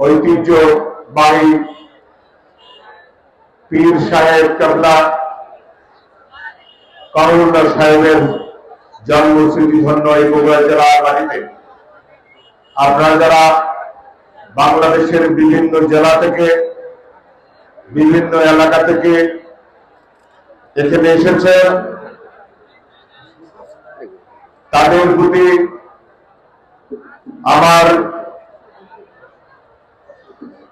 ঐতিহ্যবাহী পীর সাহেব কাবলা করুণা সাহেবের জন্মস্মৃতি ধন্য এই বগুড়া জেলার বাড়িতে। আপনারা যারা বাংলাদেশের বিভিন্ন জেলা থেকে, বিভিন্ন এলাকা থেকে এখানে এসেছেন, তাদের প্রতি আমার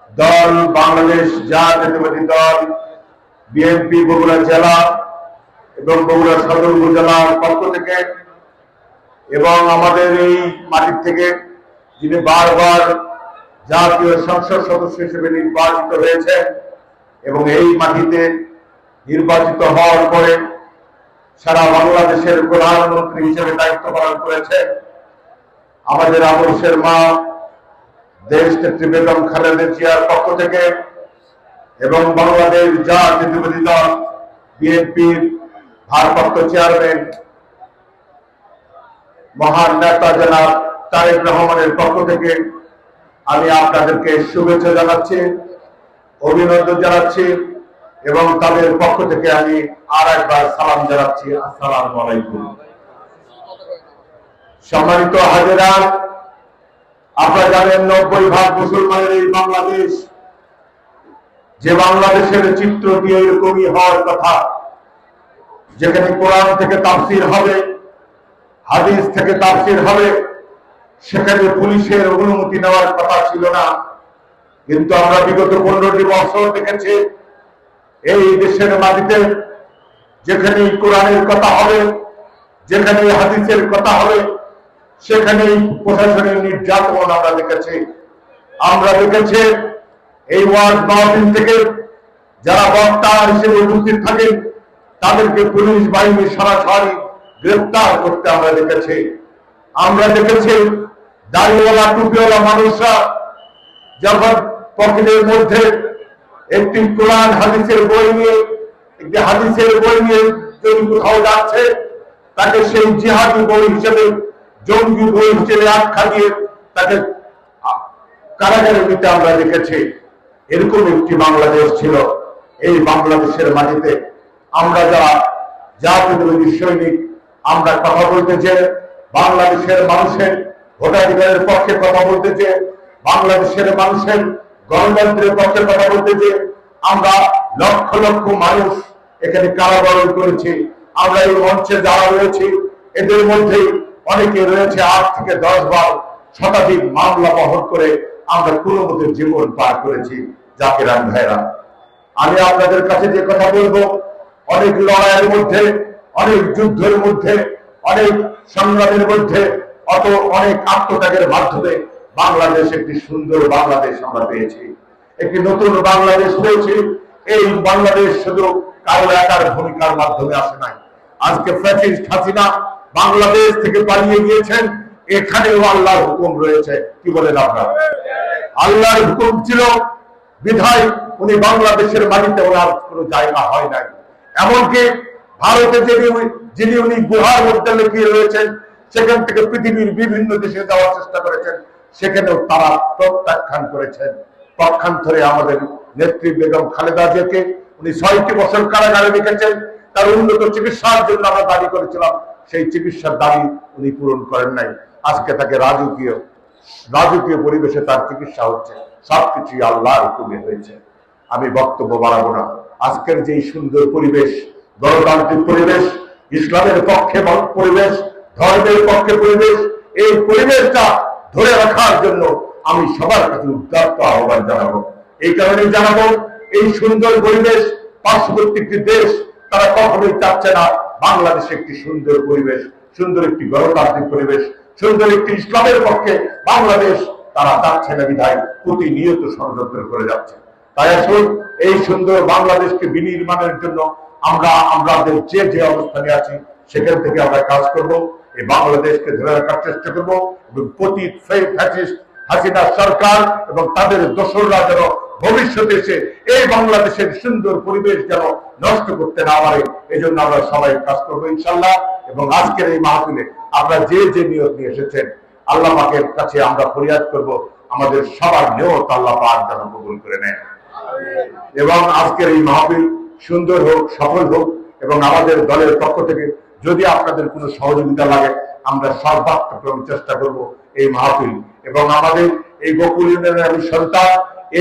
দল, বাংলাদেশ জাতীয়তাবাদী দল, বিএনপি, বগুড়া জেলা এবং বগুড়া সদর উপজেলার পক্ষ থেকে এবং আমাদের এই মাটির থেকে যিনি বারবার জাতীয় সংসদ সদস্য হিসেবে নির্বাচিত হয়েছে এবং এই মাটিতে নির্বাচিত হওয়ার পরে সারা বাংলাদেশের প্রধানমন্ত্রী হিসেবে দায়িত্ব পালন করেছে। আমাদের আদর্শের মা দেশ নেত্রী বেগম খালেদা জিয়ার পক্ষ থেকে এবং বাংলাদেশ জাতীয়তাবাদী দল, বিএনপির ভারপ্রাপ্ত চেয়ারম্যান, মহান নেতা তারেক রহমানের পক্ষ থেকে আমি আপনাদেরকে শুভেচ্ছা জানাচ্ছি, অভিনন্দন জানাচ্ছি এবং তাদের পক্ষ থেকে আমি আর একবার সালাম জানাচ্ছি। আসসালামু আলাইকুম। সম্মানিত হাজেরা আপনারা জানেন নব্বই ভাগ মুসলমানের এই বাংলাদেশ। যে বাংলাদেশের চিত্র দিয়ে এরকমই হওয়ার কথা, যেখানে কোরআন থেকে তাফসির হবে, হাদিস থেকে তাফসির হবে, সেখানে পুলিশের অনুমতি নেওয়ার কথা ছিল না। কিন্তু আমরা বিগত পনেরোটি বছর দেখেছি, এই দেশের মাটিতে যেখানে কোরআনের কথা হবে যেখানে হাদিসের কথা হবে সেখানেই প্রশাসনের নির্যাতন আমরা দেখেছি। আমরা দেখেছি এই ওয়ার্ড মাহফিল থেকে যারা বক্তা হিসেবে উপস্থিত থাকেন তাদেরকে পুলিশ বাহিনী সরাসরি গ্রেফতার করতে আমরা দেখেছি। আমরা দেখেছি দাড়িওয়ালা, টুপিওয়ালা মানুষরা যখন পকেটের মধ্যে একটি কোরআন হাদিসের বই নিয়ে, একটি হাদিসের বই নিয়ে যদি কোথাও যাচ্ছে, তাকে সেই জিহাদি বই হিসেবে জঙ্গি বই হিসেবে আখ্যা দিয়ে তাকে কারাগারে নিতে আমরা দেখেছি। এরকম একটি বাংলাদেশ ছিল। এই বাংলাদেশের মাটিতে আমরা যারা জাতীয়তাবাদী সৈনিক, আমরা কথা বলতে যে বাংলাদেশের মানুষের ভোটাধিকারের পক্ষে কথা বলতে যে বাংলাদেশের মানুষের গণতন্ত্রের পক্ষে কথা বলতে যে আমরা লক্ষ লক্ষ মানুষ এখানে কারাবরণ করেছি। আমরা এই মঞ্চে যারা রয়েছি, এদের মধ্যে অনেকে রয়েছে আট থেকে দশ বার শতাধিক মামলা বহন করে আমরা কোনো মতে জীবন পার করেছি, জাকিরান ভাইরা। আমি আপনাদের কাছে যে কথা বলব, অনেক লড়াইয়ের মধ্যে, অনেক যুদ্ধের মধ্যে, অনেক সংগ্রামের মধ্যে, অত অনেক আত্মত্যাগের মাধ্যমে বাংলাদেশ একটি সুন্দর বাংলাদেশ আমরা পেয়েছি। একটি নতুন বাংলাদেশ পেয়েছি এই বাংলাদেশ শুধু কারও একার ভূমিকার মাধ্যমে আসে নাই। আজকে ফ্যাসিস্ট হাসিনা বাংলাদেশ থেকে পালিয়ে গিয়েছেন, এখানেও আল্লাহর হুকুম রয়েছে। কি বলেন আপনারা? আল্লাহর হুকুম ছিল, বিধায় উনি বাংলাদেশের মাটিতে ওনার কোনো জায়গা হয় নাই। এমনকি ভারতে যিনি যিনি উনি গুহার মধ্যে লুকিয়ে রয়েছেন, সেখান থেকে পৃথিবীর বিভিন্ন দেশে যাওয়ার চেষ্টা করেছেন, সেখানেও তারা প্রত্যাখ্যান করেছেন। পক্ষান্তরে আমাদের নেত্রী বেগম খালেদা জিয়াকে উনি ছয়টি বছর কারাগারে রেখেছেন। তার উন্নত চিকিৎসার জন্য আমরা দাবি করেছিলাম সেই চিকিৎসার দাবি উনি পূরণ করেন নাই। আজকে তাকে রাজকীয় রাজকীয় পরিবেশে তার চিকিৎসা হচ্ছে। সবকিছুই আল্লাহর হুকুমে হয়েছে। আমি বক্তব্য বাড়াবো না। আজকের যে সুন্দর পরিবেশ, গণতান্ত্রিক পরিবেশ, ইসলামের পক্ষে পরিবেশ, ধর্মের পক্ষে পরিবেশ, এই পরিবেশটা ধরে রাখার জন্য আমি সবার কাছে উদ্যাপ্ত আহ্বান জানাব। এই কারণে জানাব, এই সুন্দর পরিবেশ পার্শ্ববর্তী একটি দেশ, তারা কখনোই চাচ্ছে না। বাংলাদেশে একটি সুন্দর পরিবেশ, সুন্দর একটি গণতান্ত্রিক পরিবেশ, সুন্দর একটি ইসলামের পক্ষে বাংলাদেশ তারা চাচ্ছে না বিধায় প্রতিনিয়ত ষড়যন্ত্র করে যাচ্ছে। তাই আসুন, এই সুন্দর বাংলাদেশকে বিনির্মাণের জন্য আমরা আমাদের যে যে অবস্থানে আছি, সেখান থেকে আমরা কাজ করব, এই বাংলাদেশকে ধরে রাখার চেষ্টা করব এবং প্রতি হাসিনা সরকার এবং তাদের দোসররা যেন ভবিষ্যতে এসে এই বাংলাদেশের সুন্দর পরিবেশ যেন নষ্ট করতে না পারে এই জন্য আমরা সবাই কাজ করব ইনশাল্লাহ। এবং আজকের এই মাহফিলে আপনারা যে যে নিয়োগ নিয়ে এসেছেন, আল্লাহ পাকের কাছে আমরা ফরিয়াদ করব। আমাদের সবার নিয়ত আল্লাহ পাক যেন কবুল করে নেন। এবং আজকের এই মাহফিল সুন্দর হোক, সফল হোক, এবং আমাদের দলের পক্ষ থেকে যদি আপনাদের কোনো সহযোগিতা লাগে, আমরা সর্বাত্মক চেষ্টা করব এই মাহফিল। এবং আমাদের এই গোকুল ইউনিয়নের আমি সন্তান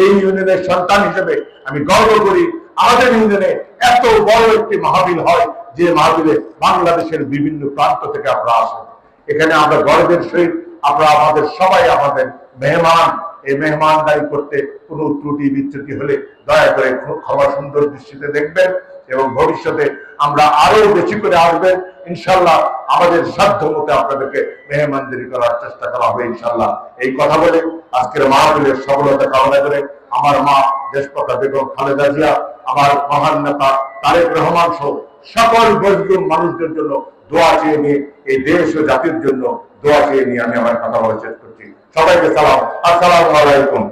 এই ইউনিয়নের সন্তান হিসেবে আমি গর্ব করি। আমাদের ইউনিয়নে এত বড় একটি মাহবিল হয় যে মাহবিলে বাংলাদেশের বিভিন্ন প্রান্ত থেকে আমরা আসেন। এখানে আমরা গর্বের সহিত আমরা আমাদের সবাই আমাদের মেহমান। এই মেহমানদারি করতে কোনো ত্রুটি বিচ্যুতি হলে দয়া করে খুব ক্ষমা সুন্দর দৃষ্টিতে দেখবেন। এবং ভবিষ্যতে আমরা আরও বেশি করে আসবেন ইনশাল্লাহ আমাদের সাধ্য মতো আপনাদেরকে মেহমানদারি করার চেষ্টা করা হবে, ইনশাল্লাহ। এই কথা বলে আজকের মাহফিলের সফলতা কামনা করে আমার মা দেশপতা বেগম খালেদা জিয়া, আমার মহান নেতা তারেক রহমান সহ সকল বৈজ্ঞ মানুষদের জন্য দোয়া চেয়ে নিয়ে এই দেশ ও জাতির জন্য দোয়া চেয়ে নিয়ে আমি আমার কথা বলা শেষ করছি। সবাইকে সালাম। আসসালামু আলাইকুম।